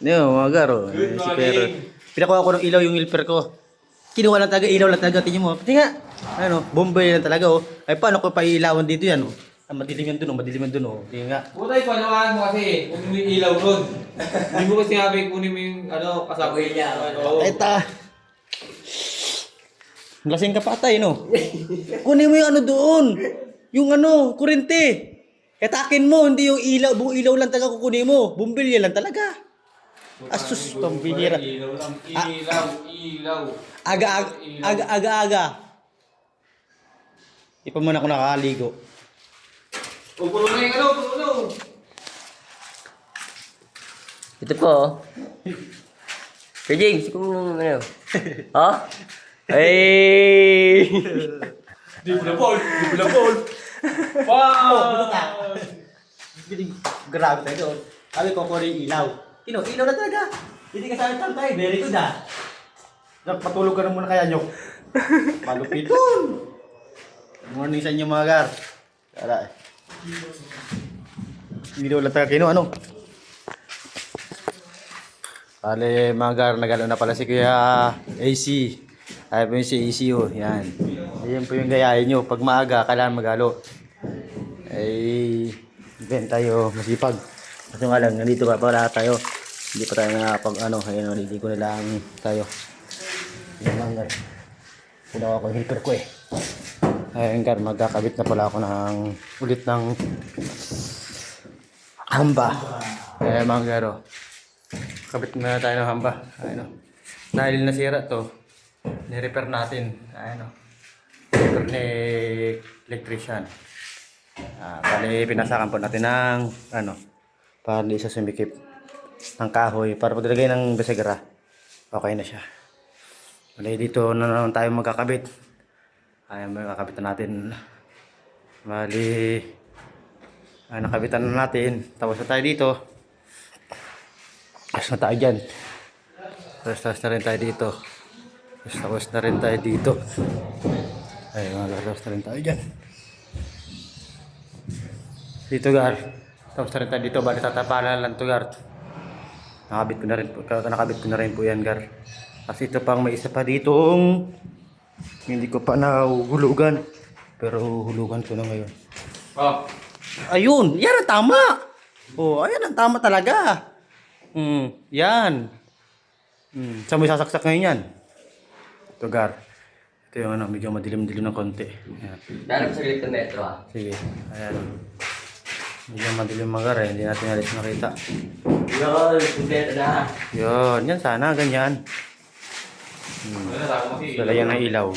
Yo, mga garo. Good Si. Pero. Pinakuha ko ng ilaw yung helper ko. Kinuha lang talaga, ilaw lang talaga. Tingnan mo. Tingnan. Ano, bombay lang talaga oh. Ay paano ko pailawan dito yan oh. Ah, madilim yan dun oh, madilim yan dun oh. Tingnan nga. Putay, panawahan mo kasi. Huwag mo yung ilaw ron. Hindi mo kasi sabi kunin mo yung ano, kasama niya. Oo. Eta. Lasing ka pa tay no. Kunin mo yung ano doon. Yung ano, kurente. Katakin mo, hindi yung ilaw, buong ilaw lang talaga kukunin mo. Bumbilya lang talaga. Asus, pambihira. Ilaw. Ilaw, ilaw. Aga, aga, aga, aga, aga. Di pa man ako nakakaligo. O, puno na yung ano, puno. Ito po. oh. Sir James, kung ano. Ha? Ay! Di mo na ball. Di mo na ball. Wow! Grabe tayo doon. Sabi ko, kunin yung ilaw. Ilaw na talaga. Hindi ka sa tantay. Very good ah. Patulog ka na muna kaya nyok. Malupit. Good morning sa inyo mga gar. Tara. Hindi daw lang taga kino, ano? Bale, mga gar, nagalo na pala si Kuya AC. Ay po yung si AC oh, yan. Ayan po yung gayahin nyo. Pag maaga, kailangan magalo. Ay, ben tayo masipag. Kasi nga lang, nandito pa pala tayo. Hindi pa tayo nakapag ano, ayun, naliligo na lang tayo. Yan lang, gar. Kunawa ko yung helper ko eh. Ayun, gar, magkakabit na pala ako ng ulit ng hamba. Eh, mga garo. Kabit na tayo ng hamba. Ayun, oh. Dahil nasira to, ni-repair natin. Ayun, oh. Repair ni electrician. Ah, bali, pinasakan po natin ng ano, para di sa sumikip ng kahoy para pag nilagay ng besegra, okay na siya. Bali, dito na naman tayo magkakabit. Ayan, magkakabit na natin. Bali, ay, nakabitan na natin. Tapos na tayo dito. Tapos na tayo dyan. Tapos, tapos na rin tayo dito. Tapos, tapos na rin tayo dito. Ay, tapos na rin tayo dyan. Dito gar. Tapos na rin tayo dito. Bali tatapalan lang to gar. Nakabit ko na rin po. Nakabit ko na rin po yan gar. Kasi ito pang may isa pa ditong hindi ko pa nahuhulugan. Pero hulugan ko na ngayon. Oh. Ayun! Yan ang tama! Oh, ayan ang tama talaga. Hmm, yan. Hmm, saan mo isasaksak ngayon yan? Ito gar. Ito yung ano, medyo madilim-dilim ng konti. Darap sa gilid ng metro ah. Sige, ayan. Medyo madilim magar eh, hindi natin alis makita. Yun, kumpleto na. Yun, yan sana, ganyan. Wala na ako kasi. Lalagyan ng ilaw.